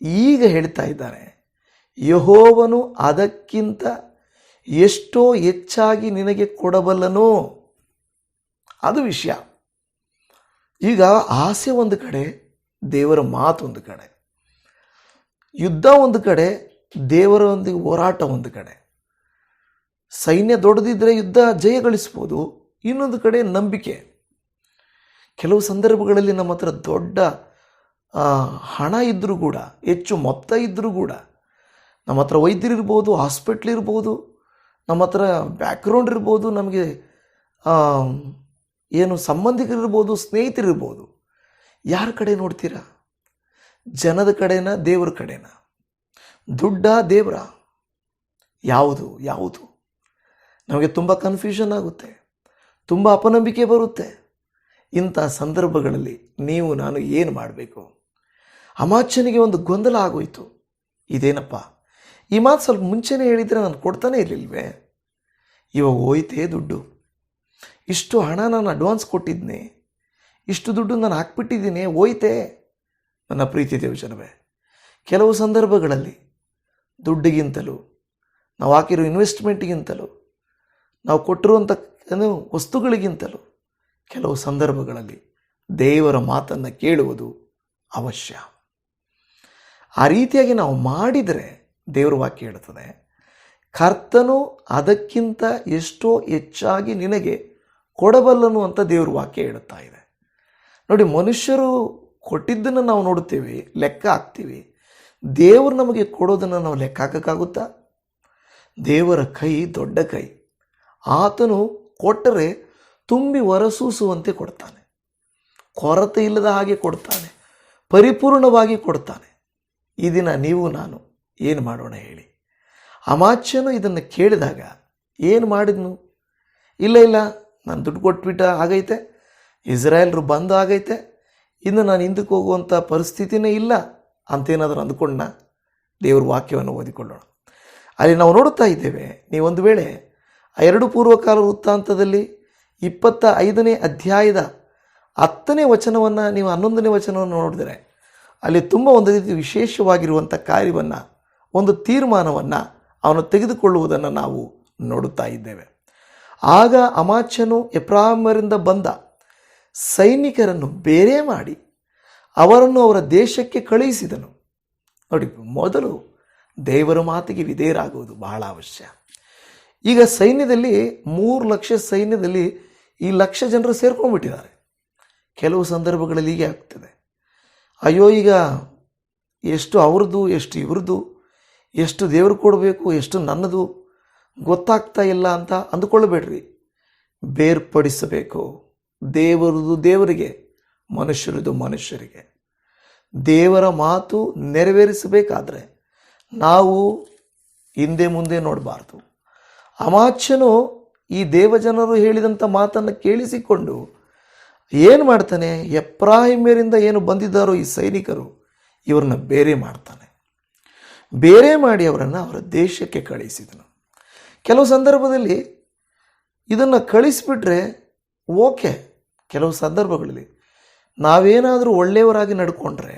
ಈಗ ಹೇಳ್ತಾ ಇದ್ದಾನೆ, ಯಹೋವನು ಅದಕ್ಕಿಂತ ಎಷ್ಟೋ ಹೆಚ್ಚಾಗಿ ನಿನಗೆ ಕೊಡಬಲ್ಲನೋ? ಅದು ವಿಷಯ. ಈಗ ಆಸೆ ಒಂದು ಕಡೆ, ದೇವರ ಮಾತು ಒಂದು ಕಡೆ. ಯುದ್ಧ ಒಂದು ಕಡೆ ದೇವರೊಂದಿಗೆ ಹೋರಾಟ ಒಂದು ಕಡೆ. ಸೈನ್ಯ ದೊಡ್ಡದಿದ್ದರೆ ಯುದ್ಧ ಜಯ ಗಳಿಸ್ಬೋದು, ಇನ್ನೊಂದು ಕಡೆ ನಂಬಿಕೆ. ಕೆಲವು ಸಂದರ್ಭಗಳಲ್ಲಿ ನಮ್ಮ ಹತ್ರ ದೊಡ್ಡ ಹಣ ಇದ್ದರೂ ಕೂಡ, ಹೆಚ್ಚು ಮೊತ್ತ ಇದ್ದರೂ ಕೂಡ, ನಮ್ಮ ಹತ್ರ ವೈದ್ಯರಿರ್ಬೋದು ಹಾಸ್ಪಿಟ್ಲ್ ಇರ್ಬೋದು, ನಮ್ಮ ಹತ್ರ ಬ್ಯಾಕ್ಗ್ರೌಂಡ್ ಇರ್ಬೋದು, ನಮಗೆ ಏನು ಸಂಬಂಧಿಕರಿರ್ಬೋದು ಸ್ನೇಹಿತರಿರ್ಬೋದು ಯಾರ ಕಡೆ ನೋಡ್ತೀರಾ? ಜನದ ಕಡೆನಾ, ದೇವರ ಕಡೆನಾ? ದುಡ್ಡ ದೇವರ. ಯಾವುದು ಯಾವುದು? ನಮಗೆ ತುಂಬ ಕನ್ಫ್ಯೂಷನ್ ಆಗುತ್ತೆ. ತುಂಬ ಅಪನಂಬಿಕೆ ಬರುತ್ತೆ. ಇಂಥ ಸಂದರ್ಭಗಳಲ್ಲಿ ನೀವು, ನಾನು ಏನು ಮಾಡಬೇಕು? ಅಮಾಚನಿಗೆ ಒಂದು ಗೊಂದಲ ಆಗೋಯಿತು. ಇದೇನಪ್ಪ? ಈ ಮಾತು ಸ್ವಲ್ಪ ಮುಂಚೆನೇ ಹೇಳಿದರೆ ನಾನು ಕೊಡ್ತಾನೆ ಇರಲಿಲ್ವೇ? ಇವಾಗ ಹೋಯ್ತೇ ದುಡ್ಡು. ಇಷ್ಟು ಹಣ ನಾನು ಅಡ್ವಾನ್ಸ್ ಕೊಟ್ಟಿದ್ದೀನಿ ಇಷ್ಟು ದುಡ್ಡು ನಾನು ಹಾಕ್ಬಿಟ್ಟಿದ್ದೀನಿ, ಹೋಯ್ತೇ. ನನ್ನ ಪ್ರೀತಿ ದೇವಜನವೇ. ಕೆಲವು ಸಂದರ್ಭಗಳಲ್ಲಿ ದುಡ್ಡಿಗಿಂತಲೂ, ನಾವು ಹಾಕಿರೋ ಇನ್ವೆಸ್ಟ್ಮೆಂಟ್ಗಿಂತಲೂ, ನಾವು ಕೊಟ್ಟಿರುವಂಥ ವಸ್ತುಗಳಿಗಿಂತಲೂ ಕೆಲವು ಸಂದರ್ಭಗಳಲ್ಲಿ ದೇವರ ಮಾತನ್ನು ಕೇಳುವುದು ಅವಶ್ಯ. ಆ ರೀತಿಯಾಗಿ ನಾವು ಮಾಡಿದರೆ ದೇವರ ವಾಕ್ಯ ಹೇಳ್ತದೆ ಕರ್ತನು ಅದಕ್ಕಿಂತ ಎಷ್ಟೋ ಹೆಚ್ಚಾಗಿ ನಿನಗೆ ಕೊಡಬಲ್ಲನು ಅಂತ ದೇವ್ರ ವಾಕ್ಯ ಹೇಳುತ್ತಾ ಇದೆ. ನೋಡಿ, ಮನುಷ್ಯರು ಕೊಟ್ಟಿದ್ದನ್ನು ನಾವು ನೋಡ್ತೀವಿ ಲೆಕ್ಕ ಹಾಕ್ತೀವಿ ದೇವರು ನಮಗೆ ಕೊಡೋದನ್ನು ನಾವು ಲೆಕ್ಕ ಹಾಕೋಕ್ಕಾಗುತ್ತಾ? ದೇವರ ಕೈ ದೊಡ್ಡ ಕೈ. ಆತನು ಕೊಟ್ಟರೆ ತುಂಬಿ ಹೊರಸೂಸುವಂತೆ ಕೊಡ್ತಾನೆ. ಕೊರತೆ ಇಲ್ಲದ ಹಾಗೆ ಕೊಡ್ತಾನೆ. ಪರಿಪೂರ್ಣವಾಗಿ ಕೊಡ್ತಾನೆ. ಈ ದಿನ ನೀವು ನಾನು ಏನು ಮಾಡೋಣ ಹೇಳಿ. ಅಮಾಚ್ಯನು ಇದನ್ನು ಕೇಳಿದಾಗ ಏನು ಮಾಡಿದ್ನು? ಇಲ್ಲ ಇಲ್ಲ, ನಾನು ದುಡ್ಡು ಕೊಟ್ಬಿಟ್ಟ ಆಗೈತೆ. ಇಸ್ರಾಯೇಲ್ರು ಬಂದು ಆಗೈತೆ. ಇನ್ನು ನಾನು ಹಿಂದಕ್ಕೆ ಹೋಗುವಂಥ ಪರಿಸ್ಥಿತಿನೇ ಇಲ್ಲ. ಅಂತೇನಾದರೂ ಅಂದ್ಕೊಂಡ ದೇವ್ರ ವಾಕ್ಯವನ್ನು ಓದಿಕೊಳ್ಳೋಣ. ಅಲ್ಲಿ ನಾವು ನೋಡುತ್ತಾ ಇದ್ದೇವೆ, ನೀವೊಂದು ವೇಳೆ ಆ ಎರಡು ಪೂರ್ವಕಾಲ ವೃತ್ತಾಂತದಲ್ಲಿ ಇಪ್ಪತ್ತ ಐದನೇ ಅಧ್ಯಾಯದ ಹತ್ತನೇ ವಚನವನ್ನು ನೀವು ಹನ್ನೊಂದನೇ ವಚನವನ್ನು ನೋಡಿದರೆ, ಅಲ್ಲಿ ತುಂಬ ಒಂದು ರೀತಿ ವಿಶೇಷವಾಗಿರುವಂಥ ಕಾರ್ಯವನ್ನು, ಒಂದು ತೀರ್ಮಾನವನ್ನು ಅವನು ತೆಗೆದುಕೊಳ್ಳುವುದನ್ನು ನಾವು ನೋಡುತ್ತಾ ಇದ್ದೇವೆ. ಆಗ ಅಮಾಚನು ಎಪ್ರಾಮರಿಂದ ಬಂದ ಸೈನಿಕರನ್ನು ಬೇರೆ ಮಾಡಿ ಅವರನ್ನು ಅವರ ದೇಶಕ್ಕೆ ಕಳುಹಿಸಿದನು. ನೋಡಿ, ಮೊದಲು ದೇವರ ಮಾತಿಗೆ ವಿಧೇಯರಾಗುವುದು ಬಹಳ ಅವಶ್ಯ. ಈಗ ಸೈನ್ಯದಲ್ಲಿ ಮೂರು ಲಕ್ಷ ಸೈನ್ಯದಲ್ಲಿ ಈ ಲಕ್ಷ ಜನರು ಸೇರ್ಕೊಂಡ್ಬಿಟ್ಟಿದ್ದಾರೆ. ಕೆಲವು ಸಂದರ್ಭಗಳಲ್ಲಿ ಹೀಗೆ ಆಗ್ತದೆ. ಅಯ್ಯೋ, ಈಗ ಎಷ್ಟು ಅವ್ರದ್ದು, ಎಷ್ಟು ಇವ್ರದ್ದು, ಎಷ್ಟು ದೇವರು ಕೊಡಬೇಕು, ಎಷ್ಟು ನನ್ನದು, ಗೊತ್ತಾಗ್ತಾ ಇಲ್ಲ ಅಂತ ಅಂದುಕೊಳ್ಳಬೇಡ್ರಿ. ಬೇರ್ಪಡಿಸಬೇಕು. ದೇವರದು ದೇವರಿಗೆ. ಮನುಷ್ಯರದು ಮನುಷ್ಯರಿಗೆ. ದೇವರ ಮಾತು ನೆರವೇರಿಸಬೇಕಾದ್ರೆ ನಾವು ಹಿಂದೆ ಮುಂದೆ ನೋಡಬಾರ್ದು. ಅಮಾಚ್ಯನು ಈ ದೇವಜನರು ಹೇಳಿದಂಥ ಮಾತನ್ನು ಕೇಳಿಸಿಕೊಂಡು ಏನು ಮಾಡ್ತಾನೆ? ಎಪ್ರಾಹಿಮ್ಯರಿಂದ ಏನು ಬಂದಿದ್ದಾರೋ ಈ ಸೈನಿಕರು ಇವರನ್ನ ಬೇರೆ ಮಾಡ್ತಾನೆ. ಬೇರೆ ಮಾಡಿ ಅವರನ್ನು ಅವರ ದೇಶಕ್ಕೆ ಕಳಿಸಿದನು. ಕೆಲವು ಸಂದರ್ಭದಲ್ಲಿ ಇದನ್ನು ಕಳಿಸಿಬಿಟ್ರೆ ಓಕೆ. ಕೆಲವು ಸಂದರ್ಭಗಳಲ್ಲಿ ನಾವೇನಾದರೂ ಒಳ್ಳೆಯವರಾಗಿ ನಡ್ಕೊಂಡ್ರೆ,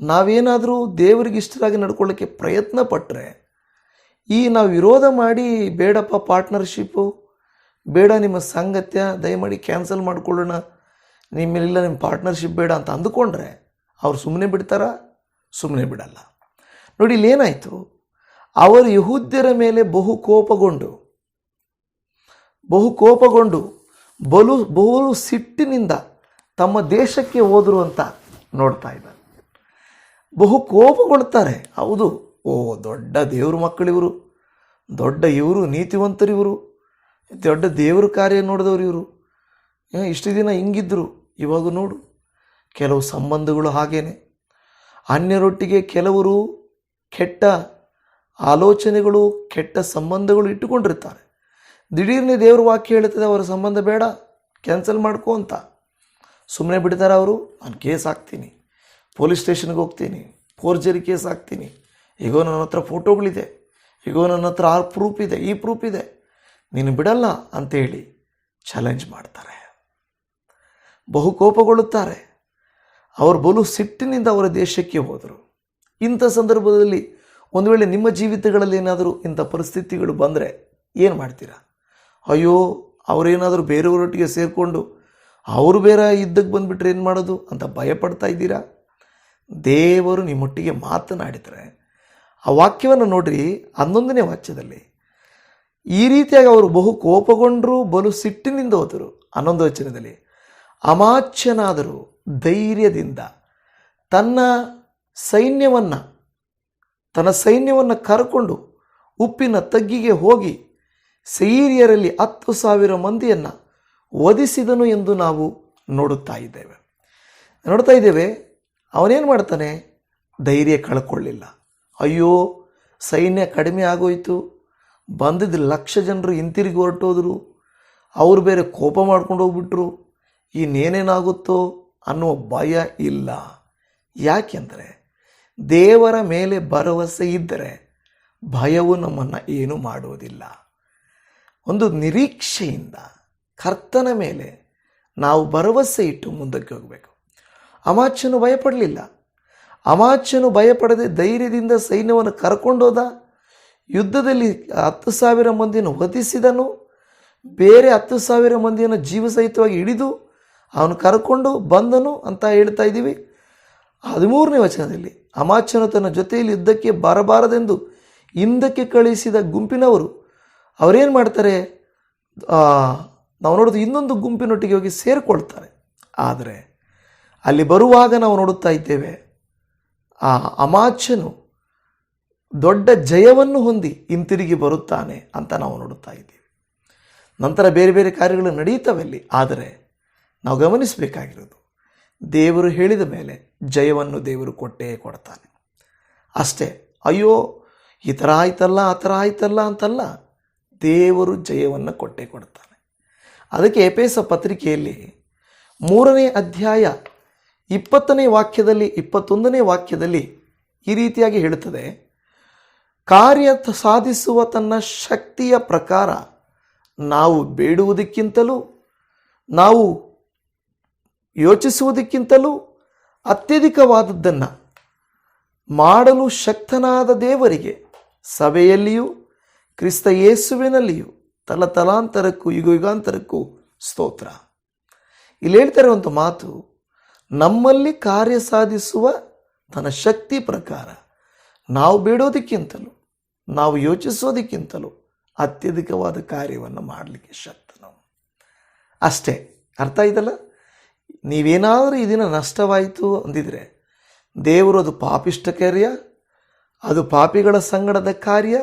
ನಾವೇನಾದರೂ ದೇವರಿಗೆ ಇಷ್ಟರಾಗಿ ನಡ್ಕೊಳ್ಳೋಕ್ಕೆ ಪ್ರಯತ್ನ ಪಟ್ಟರೆ ಈ ನಾವು ವಿರೋಧ ಮಾಡಿ ಬೇಡಪ್ಪ ಪಾರ್ಟ್ನರ್ಶಿಪ್ಪು, ಬೇಡ ನಿಮ್ಮ ಸಂಗತ್ಯ, ದಯಮಾಡಿ ಕ್ಯಾನ್ಸಲ್ ಮಾಡಿಕೊಳ್ಳೋಣ, ನಿಮ್ಮಲ್ಲಿಲ್ಲ ನಿಮ್ಮ ಪಾರ್ಟ್ನರ್ಶಿಪ್ ಬೇಡ ಅಂತ ಅಂದುಕೊಂಡ್ರೆ ಅವ್ರು ಸುಮ್ಮನೆ ಬಿಡ್ತಾರಾ? ಸುಮ್ಮನೆ ಬಿಡಲ್ಲ. ನೋಡಿ ಇಲ್ಲೇನಾಯಿತು? ಅವರು ಯಹೂದ್ಯರ ಮೇಲೆ ಬಹು ಕೋಪಗೊಂಡು ಬಹು ಕೋಪಗೊಂಡು ಬಲು, ಬಹು ಸಿಟ್ಟಿನಿಂದ ತಮ್ಮ ದೇಶಕ್ಕೆ ಹೋದರು ಅಂತ ನೋಡ್ತಾ ಇದ್ದಾರೆ. ಬಹು ಕೋಪಗೊಳ್ತಾರೆ. ಹೌದು, ಓ, ದೊಡ್ಡ ದೇವ್ರ ಮಕ್ಕಳಿವರು ದೊಡ್ಡ ಇವರು, ನೀತಿವಂತರು ಇವರು, ದೊಡ್ಡ ದೇವ್ರ ಕಾರ್ಯ ನೋಡಿದವರು ಇವರು. ಇಷ್ಟು ದಿನ ಹಿಂಗಿದ್ರು, ಇವಾಗ ನೋಡು, ಕೆಲವು ಸಂಬಂಧಗಳು ಹಾಗೇನೆ. ಅನ್ಯರೊಟ್ಟಿಗೆ ಕೆಲವರು ಕೆಟ್ಟ ಆಲೋಚನೆಗಳು, ಕೆಟ್ಟ ಸಂಬಂಧಗಳು ಇಟ್ಟುಕೊಂಡಿರ್ತಾರೆ. ದಿಢೀರ್ನೇ ದೇವ್ರ ವಾಕ್ಯ ಹೇಳ್ತದೆ, ಅವರ ಸಂಬಂಧ ಬೇಡ, ಕ್ಯಾನ್ಸಲ್ ಮಾಡ್ಕೋ ಅಂತ. ಸುಮ್ಮನೆ ಬಿಡ್ತಾರೆ ಅವರು? ನಾನು ಕೇಸ್ ಹಾಕ್ತೀನಿ. ಪೊಲೀಸ್ ಸ್ಟೇಷನ್ಗೆ ಹೋಗ್ತೀನಿ. ಫೋರ್ಜರಿ ಕೇಸ್ ಹಾಕ್ತೀನಿ. ಈಗೋ ನನ್ನ ಹತ್ರ ಫೋಟೋಗಳಿದೆ. ಈಗೋ ನನ್ನ ಹತ್ರ ಆ ಪ್ರೂಫ್ ಇದೆ, ಈ ಪ್ರೂಫ್ ಇದೆ. ನೀನು ಬಿಡಲ್ಲ ಅಂತೇಳಿ ಚಾಲೆಂಜ್ ಮಾಡ್ತಾರೆ. ಬಹು ಕೋಪಗೊಳ್ಳುತ್ತಾರೆ. ಅವರು ಬಲು ಸಿಟ್ಟಿನಿಂದ ಅವರ ದೇಶಕ್ಕೆ ಹೋದರು. ಇಂಥ ಸಂದರ್ಭದಲ್ಲಿ ಒಂದು ವೇಳೆ ನಿಮ್ಮ ಜೀವಿತಗಳಲ್ಲಿ ಏನಾದರೂ ಇಂಥ ಪರಿಸ್ಥಿತಿಗಳು ಬಂದರೆ ಏನು ಮಾಡ್ತೀರಾ? ಅಯ್ಯೋ, ಅವರೇನಾದರೂ ಬೇರೆಯವರೊಟ್ಟಿಗೆ ಸೇರಿಕೊಂಡು ಅವರು ಬೇರೆ ಇದ್ದಕ್ಕೆ ಬಂದುಬಿಟ್ರೆ ಏನು ಮಾಡೋದು ಅಂತ ಭಯಪಡ್ತಾ ಇದ್ದೀರಾ? ದೇವರು ನಿಮ್ಮೊಟ್ಟಿಗೆ ಮಾತನಾಡಿದರೆ ಆ ವಾಕ್ಯವನ್ನು ನೋಡಿರಿ ಹನ್ನೊಂದನೇ ವಾಕ್ಯದಲ್ಲಿ ಈ ರೀತಿಯಾಗಿ ಅವರು ಬಹು ಕೋಪಗೊಂಡರು, ಬಲು ಸಿಟ್ಟಿನಿಂದ ಹೋದರು. ಹನ್ನೊಂದು ವಚನದಲ್ಲಿ. ಅಮಾಚ್ಯನಾದರೂ ಧೈರ್ಯದಿಂದ. ತನ್ನ ಸೈನ್ಯವನ್ನು ತನ್ನ ಸೈನ್ಯವನ್ನು ಕರ್ಕೊಂಡು ಉಪ್ಪಿನ ತಗ್ಗಿಗೆ ಹೋಗಿ ಸೈರಿಯರಲ್ಲಿ ಹತ್ತು ಸಾವಿರ ಮಂದಿಯನ್ನು ವಧಿಸಿದನು ಎಂದು ನಾವು ನೋಡುತ್ತಾ ಇದ್ದೇವೆ. ನೋಡ್ತಾ ಇದ್ದೇವೆ, ಅವನೇನು ಮಾಡ್ತಾನೆ? ಧೈರ್ಯ ಕಳ್ಕೊಳ್ಳಿಲ್ಲ. ಅಯ್ಯೋ, ಸೈನ್ಯ ಕಡಿಮೆ ಆಗೋಯ್ತು. ಬಂದಿದ್ದ ಲಕ್ಷ ಜನರು ಹಿಂತಿರುಗಿ ಹೊರಟೋದ್ರು. ಅವ್ರು ಬೇರೆ ಕೋಪ ಮಾಡ್ಕೊಂಡು ಹೋಗ್ಬಿಟ್ರು. ಇನ್ನೇನೇನಾಗುತ್ತೋ ಅನ್ನುವ ಭಯ ಇಲ್ಲ. ಯಾಕೆಂದರೆ, ದೇವರ ಮೇಲೆ ಭರವಸೆ ಇದ್ದರೆ ಭಯವು ನಮ್ಮನ್ನು ಏನು ಮಾಡುವುದಿಲ್ಲ ಒಂದು ನಿರೀಕ್ಷೆಯಿಂದ ಕರ್ತನ ಮೇಲೆ ನಾವು ಭರವಸೆ ಇಟ್ಟು ಮುಂದಕ್ಕೆ ಹೋಗಬೇಕು. ಅಮಾಚ್ಯನು ಭಯಪಡಲಿಲ್ಲ. ಅಮಾಚ್ಯನು ಭಯಪಡದೆ ಧೈರ್ಯದಿಂದ ಸೈನ್ಯವನ್ನು ಕರ್ಕೊಂಡೋದ ಯುದ್ಧದಲ್ಲಿ ಹತ್ತು ಸಾವಿರ ಮಂದಿಯನ್ನು ವಧಿಸಿದನು. ಬೇರೆ ಹತ್ತು ಸಾವಿರ ಮಂದಿಯನ್ನು ಜೀವಸಹಿತವಾಗಿ ಹಿಡಿದು ಅವನು ಕರ್ಕೊಂಡು ಬಂದನು ಅಂತ ಹೇಳ್ತಾ ಇದ್ದೀವಿ. ಹದಿಮೂರನೇ ವಚನದಲ್ಲಿ ಅಮಾಚ್ಯನು ತನ್ನ ಜೊತೆಯಲ್ಲಿ ಯುದ್ಧಕ್ಕೆ ಬರಬಾರದೆಂದು ಹಿಂದಕ್ಕೆ ಕಳುಹಿಸಿದ ಗುಂಪಿನವರು ಅವರೇನು ಮಾಡ್ತಾರೆ? ನಾವು ನೋಡೋದು ಇನ್ನೊಂದು ಗುಂಪಿನೊಟ್ಟಿಗೆ ಹೋಗಿ ಸೇರಿಕೊಳ್ತಾರೆ. ಆದರೆ ಅಲ್ಲಿ ಬರುವಾಗ ನಾವು ನೋಡುತ್ತಾ ಇದ್ದೇವೆ, ಆ ಅಮಾಚ್ಯನು ದೊಡ್ಡ ಜಯವನ್ನು ಹೊಂದಿ ಹಿಂತಿರುಗಿ ಬರುತ್ತಾನೆ ಅಂತ ನಾವು ನೋಡುತ್ತಾ ಇದ್ದೀವಿ. ನಂತರ ಬೇರೆ ಬೇರೆ ಕಾರ್ಯಗಳು ನಡೆಯುತ್ತವೆ ಅಲ್ಲಿ ಆದರೆ ನಾವು ಗಮನಿಸಬೇಕಾಗಿರೋದು ದೇವರು ಹೇಳಿದ ಮೇಲೆ ಜಯವನ್ನು ದೇವರು ಕೊಟ್ಟೇ ಕೊಡ್ತಾನೆ. ಅಷ್ಟೇ, ಅಯ್ಯೋ, ಈ ಥರ ಆಯ್ತಲ್ಲ, ಆ ಥರ ಆಯ್ತಲ್ಲ ಅಂತಲ್ಲ ದೇವರು ಜಯವನ್ನು ಕೊಟ್ಟೇ ಕೊಡ್ತಾನೆ. ಅದಕ್ಕೆ ಎಪೇಸ ಪತ್ರಿಕೆಯಲ್ಲಿ ಮೂರನೇ ಅಧ್ಯಾಯ ಇಪ್ಪತ್ತನೇ ವಾಕ್ಯದಲ್ಲಿ, ಇಪ್ಪತ್ತೊಂದನೇ ವಾಕ್ಯದಲ್ಲಿ ಈ ರೀತಿಯಾಗಿ ಹೇಳುತ್ತದೆ. ಕಾರ್ಯ ಸಾಧಿಸುವ ತನ್ನ ಶಕ್ತಿಯ ಪ್ರಕಾರ ನಾವು ಬೇಡುವುದಕ್ಕಿಂತಲೂ, ನಾವು ಯೋಚಿಸುವುದಕ್ಕಿಂತಲೂ ಅತ್ಯಧಿಕವಾದದ್ದನ್ನು ಮಾಡಲು ಶಕ್ತನಾದ ದೇವರಿಗೆ ಸಭೆಯಲ್ಲಿಯೂ, ಕ್ರಿಸ್ತ ಯೇಸುವಿನಲ್ಲಿಯೂ ತಲತಲಾಂತರಕ್ಕೂ ಯುಗ ಯುಗಾಂತರಕ್ಕೂ ಸ್ತೋತ್ರ. ಇಲ್ಲಿ ಹೇಳ್ತಾರೆ ಒಂದು ಮಾತು, ನಮ್ಮಲ್ಲಿ ಕಾರ್ಯ ಸಾಧಿಸುವ ತನ್ನ ಶಕ್ತಿ ಪ್ರಕಾರ ನಾವು ಬೇಡೋದಕ್ಕಿಂತಲೂ, ನಾವು ಯೋಚಿಸೋದಕ್ಕಿಂತಲೂ ಅತ್ಯಧಿಕವಾದ ಕಾರ್ಯವನ್ನು ಮಾಡಲಿಕ್ಕೆ ಶಕ್ತನು. ಅಷ್ಟೇ, ಅರ್ಥ ಆಯ್ತಲ್ಲ? ನೀವೇನಾದರೂ ಈ ದಿನ ನಷ್ಟವಾಯಿತು ಅಂದಿದ್ರೆ, ದೇವರು ಅದು ಪಾಪಿಷ್ಟ ಕಾರ್ಯ, ಅದು ಪಾಪಿಗಳ ಸಂಗಡದ ಕಾರ್ಯ,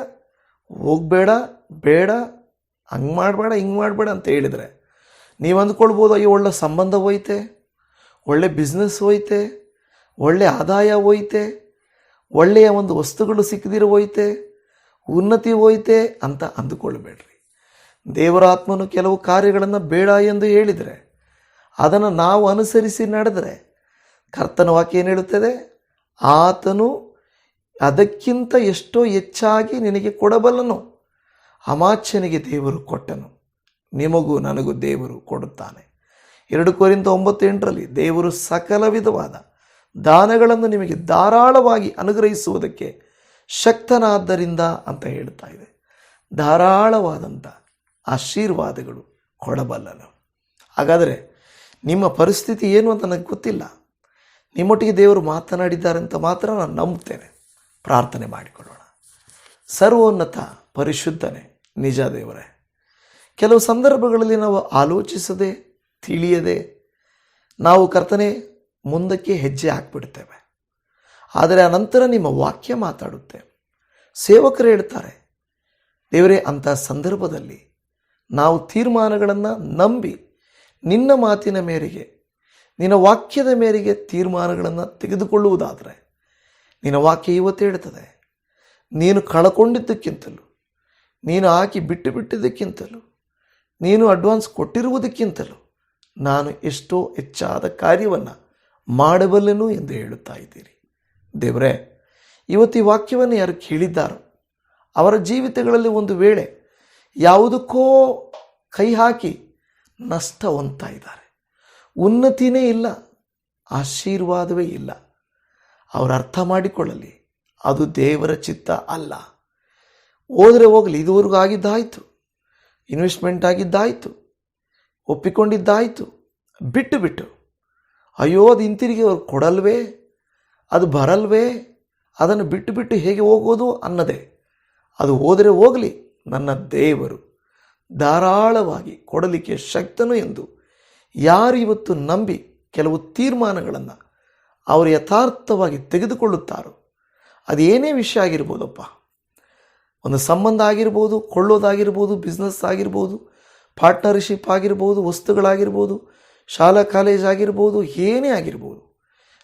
ಹೋಗಬೇಡ, ಬೇಡ ಹಂಗೆ ಮಾಡಬೇಡ, ಹಿಂಗೆ ಮಾಡಬೇಡ ಅಂತ ಹೇಳಿದರೆ ನೀವು ಅಂದ್ಕೊಳ್ಬೋದು, ಅಯ್ಯೋ, ಒಳ್ಳೆ ಸಂಬಂಧ ಹೋಯ್ತೆ, ಒಳ್ಳೆ ಬಿಸ್ನೆಸ್ ಹೋಯ್ತೆ, ಒಳ್ಳೆ ಆದಾಯ ಹೋಯ್ತೆ, ಒಳ್ಳೆಯ ಒಂದು ವಸ್ತುಗಳು ಸಿಕ್ಕದಿರೋ ಹೋಯ್ತೆ, ಉನ್ನತಿ ಹೋಯ್ತೆ ಅಂತ ಅಂದುಕೊಳ್ಬೇಡ್ರಿ. ದೇವರ ಆತ್ಮನು ಕೆಲವು ಕಾರ್ಯಗಳನ್ನು ಬೇಡ ಎಂದು ಹೇಳಿದರೆ ಅದನ್ನು ನಾವು ಅನುಸರಿಸಿ ನಡೆದರೆ ಕರ್ತನ ವಾಕ್ಯ ಏನು ಹೇಳುತ್ತದೆ? ಆತನು ಅದಕ್ಕಿಂತ ಎಷ್ಟೋ ಹೆಚ್ಚಾಗಿ ನಿನಗೆ ಕೊಡಬಲ್ಲನು. ಅಮಾಚ್ಯನಿಗೆ ದೇವರು ಕೊಟ್ಟನು. ನಿಮಗೂ ನನಗೂ ದೇವರು ಕೊಡುತ್ತಾನೆ. ಎರಡು ಕೋರಿಂದ ಒಂಬತ್ತು ಎಂಟರಲ್ಲಿ ದೇವರು ಸಕಲ ವಿಧವಾದ ದಾನಗಳನ್ನು ನಿಮಗೆ ಧಾರಾಳವಾಗಿ ಅನುಗ್ರಹಿಸುವುದಕ್ಕೆ ಶಕ್ತನಾದ್ದರಿಂದ ಅಂತ ಹೇಳ್ತಾ ಇದೆ. ಧಾರಾಳವಾದಂಥ ಆಶೀರ್ವಾದಗಳು ಕೊಡಬಲ್ಲನು. ಹಾಗಾದರೆ ನಿಮ್ಮ ಪರಿಸ್ಥಿತಿ ಏನು ಅಂತ ನನಗೆ ಗೊತ್ತಿಲ್ಲ. ನಿಮ್ಮೊಟ್ಟಿಗೆ ದೇವರು ಮಾತನಾಡಿದ್ದಾರೆ ಅಂತ ಮಾತ್ರ ನಾನು ನಂಬುತ್ತೇನೆ. ಪ್ರಾರ್ಥನೆ ಮಾಡಿಕೊಳ್ಳೋಣ. ಸರ್ವೋನ್ನತ ಪರಿಶುದ್ಧನೇ, ನಿಜ ದೇವರೇ. ಕೆಲವು ಸಂದರ್ಭಗಳಲ್ಲಿ ನಾವು ಆಲೋಚಿಸದೆ, ತಿಳಿಯದೆ, ನಾವು ಕರ್ತನೆ ಮುಂದಕ್ಕೆ ಹೆಜ್ಜೆ ಹಾಕ್ಬಿಡ್ತೇವೆ. ಆದರೆ ಆ ನಂತರ ನಿಮ್ಮ ವಾಕ್ಯ ಮಾತಾಡುತ್ತೆ. ಸೇವಕರು ಹೇಳ್ತಾರೆ, ದೇವರೇ, ಅಂಥ ಸಂದರ್ಭದಲ್ಲಿ ನಾವು ತೀರ್ಮಾನಗಳನ್ನು ನಂಬಿ ನಿನ್ನ ಮಾತಿನ ಮೇರೆಗೆ, ನಿನ್ನ ವಾಕ್ಯದ ಮೇರೆಗೆ ತೀರ್ಮಾನಗಳನ್ನು ತೆಗೆದುಕೊಳ್ಳುವುದಾದರೆ ನಿನ್ನ ವಾಕ್ಯ ಇವತ್ತು ಹೇಳ್ತದೆ, ನೀನು ಕಳಕೊಂಡಿದ್ದಕ್ಕಿಂತಲೂ ನೀನು ಹಾಕಿ ಬಿಟ್ಟು ಬಿಟ್ಟಿದ್ದಕ್ಕಿಂತಲೂ, ನೀನು ಅಡ್ವಾನ್ಸ್ ಕೊಟ್ಟಿರುವುದಕ್ಕಿಂತಲೂ ನಾನು ಎಷ್ಟೋ ಹೆಚ್ಚಾದ ಕಾರ್ಯವನ್ನು ಮಾಡಬಲ್ಲೆನು ಎಂದು ಹೇಳುತ್ತಾ ಇದ್ದೀರಿ. ದೇವರೇ, ಇವತ್ತು ಈ ವಾಕ್ಯವನ್ನು ಯಾರು ಕೇಳಿದ್ದಾರೋ, ಅವರ ಜೀವಿತಗಳಲ್ಲಿ ಒಂದು ವೇಳೆ ಯಾವುದಕ್ಕೋ ಕೈ ಹಾಕಿ ನಷ್ಟ ಹೊಂದ್ತಾ ಇದ್ದಾರೆ. ಉನ್ನತಿನೇ ಇಲ್ಲ, ಆಶೀರ್ವಾದವೇ ಇಲ್ಲ. ಅವರು ಅರ್ಥ ಮಾಡಿಕೊಳ್ಳಲಿ, ಅದು ದೇವರ ಚಿತ್ತ ಅಲ್ಲ. ಹೋದರೆ ಹೋಗಲಿ, ಇದುವರೆಗೂ ಆಗಿದ್ದಾಯಿತು. ಇನ್ವೆಸ್ಟ್ಮೆಂಟ್ ಆಗಿದ್ದಾಯಿತು. ಒಪ್ಪಿಕೊಂಡಿದ್ದಾಯಿತು. ಬಿಟ್ಟು ಬಿಟ್ಟು. ಅಯ್ಯೋ, ಅದು ಹಿಂತಿರುಗಿ ಅವ್ರು ಕೊಡಲ್ವೇ? ಅದು ಬರಲ್ವೇ? ಅದನ್ನು ಬಿಟ್ಟು ಬಿಟ್ಟು ಹೇಗೆ ಹೋಗೋದು ಅನ್ನದೇ. ಅದು ಹೋದರೆ ಹೋಗಲಿ, ನನ್ನ ದೇವರು. ಧಾರಾಳವಾಗಿ ಕೊಡಲಿಕ್ಕೆ ಶಕ್ತನು ಎಂದು ಯಾರು ಇವತ್ತು ನಂಬಿ ಕೆಲವು ತೀರ್ಮಾನಗಳನ್ನು ಅವರು ಯಥಾರ್ಥವಾಗಿ ತೆಗೆದುಕೊಳ್ಳುತ್ತಾರೋ, ಅದೇನೇ ವಿಷಯ ಆಗಿರ್ಬೋದಪ್ಪ? ಒಂದು ಸಂಬಂಧ ಆಗಿರ್ಬೋದು, ಕೊಳ್ಳೋದಾಗಿರ್ಬೋದು ಬಿಸ್ನೆಸ್ ಆಗಿರ್ಬೋದು ಪಾರ್ಟ್ನರ್ಶಿಪ್ ಆಗಿರ್ಬೋದು, ವಸ್ತುಗಳಾಗಿರ್ಬೋದು, ಶಾಲಾ ಕಾಲೇಜ್ ಆಗಿರ್ಬೋದು, ಏನೇ ಆಗಿರ್ಬೋದು,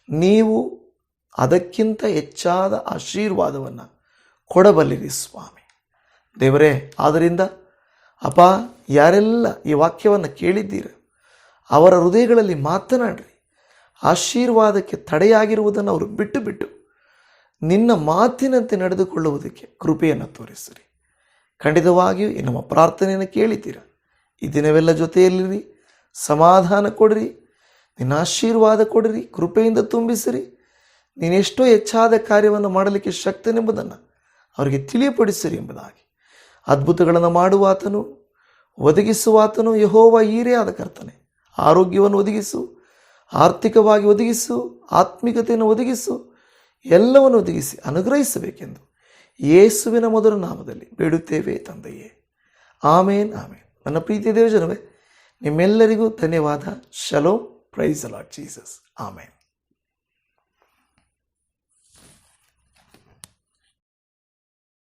ನೀವು ಅದಕ್ಕಿಂತ ಹೆಚ್ಚಾದ ಆಶೀರ್ವಾದವನ್ನು ಕೊಡಬಲ್ಲಿರಿ ಸ್ವಾಮಿ. ದೇವರೇ ಆದ್ದರಿಂದ ಅಪ್ಪ, ಯಾರೆಲ್ಲ ಈ ವಾಕ್ಯವನ್ನು ಕೇಳಿದ್ದೀರ, ಅವರ ಹೃದಯಗಳಲ್ಲಿ ಮಾತನಾಡ್ರಿ. ಆಶೀರ್ವಾದಕ್ಕೆ ತಡೆಯಾಗಿರುವುದನ್ನು ಅವರು ಬಿಟ್ಟು ಬಿಟ್ಟು ನಿನ್ನ ಮಾತಿನಂತೆ ನಡೆದುಕೊಳ್ಳುವುದಕ್ಕೆ ಕೃಪೆಯನ್ನು ತೋರಿಸಿರಿ. ಖಂಡಿತವಾಗಿಯೂ ಈ ನಮ್ಮ ಪ್ರಾರ್ಥನೆಯನ್ನು ಕೇಳಿದ್ದೀರ? ಈ ದಿನವೆಲ್ಲ ಜೊತೆಯಲ್ಲಿರಿ. ಸಮಾಧಾನ ಕೊಡಿರಿ. ನಿನ್ನ ಆಶೀರ್ವಾದ ಕೊಡಿರಿ. ಕೃಪೆಯಿಂದ ತುಂಬಿಸಿರಿ. ನೀನೆಷ್ಟೋ ಹೆಚ್ಚಾದ ಕಾರ್ಯವನ್ನು ಮಾಡಲಿಕ್ಕೆ ಶಕ್ತನೆಂಬುದನ್ನು ಅವರಿಗೆ ತಿಳಿಯಪಡಿಸಿರಿ ಎಂಬುದಾಗಿ. ಅದ್ಭುತಗಳನ್ನು ಮಾಡುವಾತನು, ಒದಗಿಸುವಾತನು ಯಹೋವ ಈರೇ ಆದ ಕರ್ತನೆ. ಆರೋಗ್ಯವನ್ನು ಒದಗಿಸು, ಆರ್ಥಿಕವಾಗಿ ಒದಗಿಸು, ಆತ್ಮಿಕತೆಯನ್ನು ಒದಗಿಸು ಎಲ್ಲವನ್ನು ಒದಗಿಸಿ ಅನುಗ್ರಹಿಸಬೇಕೆಂದು ಯೇಸುವಿನ ಮೊದಲ ನಾಮದಲ್ಲಿ ಬೇಡುತ್ತೇವೆ ತಂದೆಯೇ. ಆಮೇನ್ ಆಮೇನ್. ನನ್ನ ಪ್ರೀತಿಯ ದೇವಜನವೇ, ನಿಮ್ಮೆಲ್ಲರಿಗೂ ಧನ್ಯವಾದ. Shalom praise a lot Jesus. Amen.